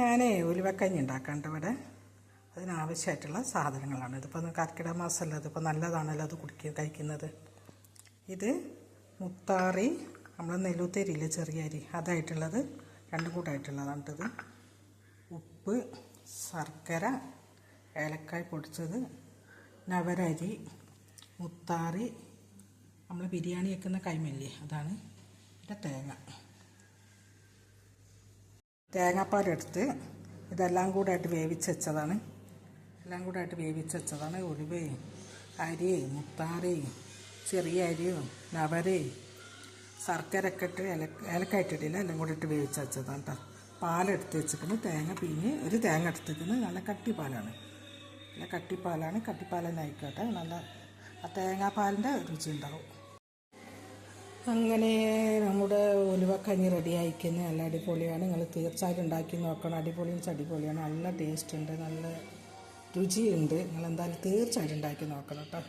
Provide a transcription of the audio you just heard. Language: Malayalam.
ഞാൻ ഉലുവക്കഞ്ഞി ഉണ്ടാക്കാണ്ട് ഇവിടെ. അതിനാവശ്യമായിട്ടുള്ള സാധനങ്ങളാണ്. ഇതിപ്പോൾ കർക്കിടക മാസമല്ല ഇതിപ്പോൾ നല്ലതാണല്ലോ അത് കുടിക്കുക കഴിക്കുന്നത്. ഇത് മുത്താറി നമ്മൾ നെല്ലുത്തരിയില്ല ചെറിയ അരി അതായിട്ടുള്ളത് രണ്ടും കൂട്ടായിട്ടുള്ളതാണ് ഇത് ഉപ്പ് ശർക്കര ഏലക്കായ് പൊടിച്ചത് നവരരി മുത്താറി നമ്മൾ ബിരിയാണി വെക്കുന്ന കൈമല്ലേ അതാണ്. പിന്നെ തേങ്ങ. തേങ്ങാപ്പാലെടുത്ത് ഇതെല്ലാം കൂടെ ആയിട്ട് വേവിച്ച് വെച്ചതാണ്. എല്ലാം കൂടെ ആയിട്ട് വേവിച്ച് വെച്ചതാണ്. ഉലുവേ അരി മുത്താറി ചെറിയ അരിയും ശർക്കര ഒക്കെ ഇട്ട് ഇല ഇലക്കായിട്ടിട്ടില്ല എല്ലാം കൂടെ ഇട്ട് വേവിച്ച് വെച്ചതാണ് കേട്ടോ പാലെടുത്ത് വെച്ചിട്ട് തേങ്ങ പിഞ്ഞ് ഒരു തേങ്ങ എടുത്തിരിക്കുന്നത് നല്ല കട്ടിപ്പാലാണ്. നല്ല കട്ടിപ്പാലാണ്. കട്ടിപ്പാലെന്നെ ആയിക്കോട്ടെ നല്ല ആ തേങ്ങാപ്പാലിന്റെ രുചി ഉണ്ടാവും. അങ്ങനെ നമ്മുടെ ഉലുവക്കഞ്ഞി റെഡി ആയിക്കുന്നത് നല്ല അടിപൊളിയാണ്. നിങ്ങൾ തീർച്ചയായിട്ടും ഉണ്ടാക്കി നോക്കണം. അടിപൊളിയും അടിപൊളിയാണ് നല്ല ടേസ്റ്റ് ഉണ്ട്. നല്ല രുചിയുണ്ട്. നിങ്ങൾ എന്തായാലും തീർച്ചയായിട്ടും ഉണ്ടാക്കി നോക്കണം കേട്ടോ.